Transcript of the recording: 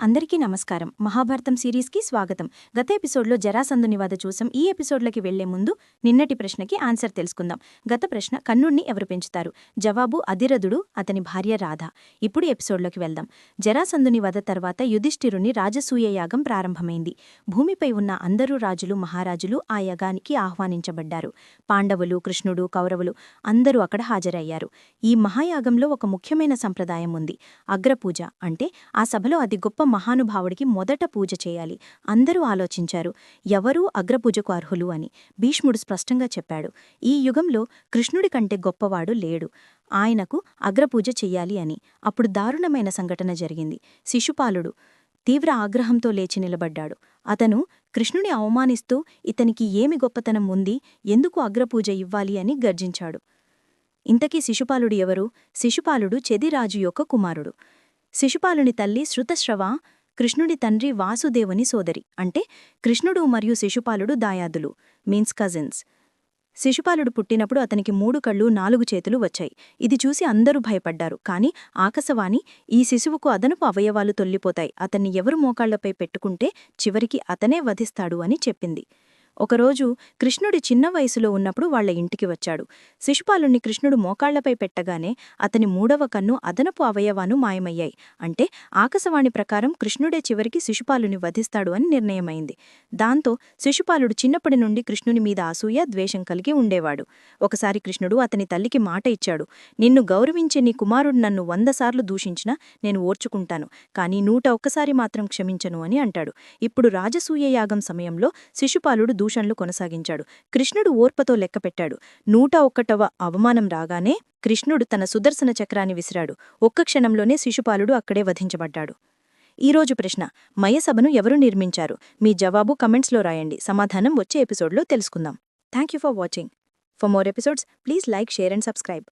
అందరికీ నమస్కారం. మహాభారతం సిరీస్కి స్వాగతం. గత ఎపిసోడ్లో జరాసంధుని వద చూసాం ఈ ఎపిసోడ్లకి వెళ్ళే ముందు నిన్నటి ప్రశ్నకి ఆన్సర్ తెలుసుకుందాం. గత ప్రశ్న కన్నుణ్ణి ఎవరు పెంచుతారు? జవాబు అధిరథుడు అతని భార్య రాధ. ఇప్పుడు ఎపిసోడ్లోకి వెళ్దాం. జరాసంధుని వద తర్వాత యుధిష్ఠిరుని రాజసూయ యాగం ప్రారంభమైంది. భూమిపై ఉన్న అందరూ రాజులు మహారాజులు ఆ యాగానికి ఆహ్వానించబడ్డారు. పాండవులు కృష్ణుడు కౌరవులు అందరూ అక్కడ హాజరయ్యారు. ఈ మహాయాగంలో ఒక ముఖ్యమైన సంప్రదాయం ఉంది. అగ్రపూజ అంటే ఆ సభలో అది గొప్ప మహానుభావుడికి మొదట పూజ చేయాలి. అందరూ ఆలోచించారు. ఎవరూ అగ్రపూజకు అర్హులు అని భీష్ముడు స్పష్టంగా చెప్పాడు. ఈ యుగంలో కృష్ణుడి కంటే గొప్పవాడు లేడు. ఆయనకు అగ్రపూజ చెయ్యాలి అని. అప్పుడు దారుణమైన సంఘటన జరిగింది. శిశుపాలుడు తీవ్ర ఆగ్రహంతో లేచి నిలబడ్డాడు. అతను కృష్ణుని అవమానిస్తూ ఇతనికి ఏమి గొప్పతనం ఉంది? ఎందుకు అగ్రపూజ ఇవ్వాలి అని గర్జించాడు. ఇంతకీ శిశుపాలుడు ఎవరు? శిశుపాలుడు చెదిరాజు యొక్క కుమారుడు. శిశుపాలుని తల్లి శృతశ్రవ కృష్ణుడి తండ్రి వాసుదేవుని సోదరి. అంటే కృష్ణుడు మరియు శిశుపాలుడు దాయాదులు మీన్స్ కజిన్స్ శిశుపాలుడు పుట్టినప్పుడు అతనికి మూడు కళ్ళు నాలుగు చేతులు వచ్చాయి. ఇది చూసి అందరూ భయపడ్డారు. కాని ఆకాశవాణి ఈ శిశువుకు అదనపు అవయవాలు తొల్లిపోతాయి. అతన్ని ఎవరు మోకాళ్ళపై పెట్టుకుంటే చివరికి అతనే వధిస్తాడు అని చెప్పింది. ఒకరోజు కృష్ణుడి చిన్న వయసులో ఉన్నప్పుడు వాళ్ళ ఇంటికి వచ్చాడు. శిశుపాలుణ్ణి కృష్ణుడు మోకాళ్ళపై పెట్టగానే అతని మూడవ కన్ను అదనపు అవయవాను మాయమయ్యాయి. అంటే ఆకాశవాణి ప్రకారం కృష్ణుడే చివరికి శిశుపాలుని వధిస్తాడు అని నిర్ణయమైంది. దాంతో శిశుపాలుడు చిన్నప్పటి నుండి కృష్ణుని మీద అసూయ ద్వేషం కలిగి ఉండేవాడు. ఒకసారి కృష్ణుడు అతని తల్లికి మాట ఇచ్చాడు. నిన్ను గౌరవించే నీ కుమారుడు నన్ను వందసార్లు దూషించినా నేను ఓర్చుకుంటాను. కానీ నూట ఒక్కసారి మాత్రం క్షమించను అని అంటాడు. ఇప్పుడు రాజసూయ యాగం సమయంలో శిశుపాలుడు దూషణలు కొనసాగించాడు. కృష్ణుడు ఓర్పతో లెక్కపెట్టాడు నూట ఒక్కటవ అవమానం రాగానే కృష్ణుడు తన సుదర్శన చక్రాన్ని విసిరాడు. ఒక్క క్షణంలోనే శిశుపాలుడు అక్కడే వధించబడ్డాడు. ఈరోజు ప్రశ్న మయసభను ఎవరు నిర్మించారు? మీ జవాబు కమెంట్స్లో రాయండి. సమాధానం వచ్చే ఎపిసోడ్లో తెలుసుకుందాం. Thank you for watching. For more episodes please like share and subscribe.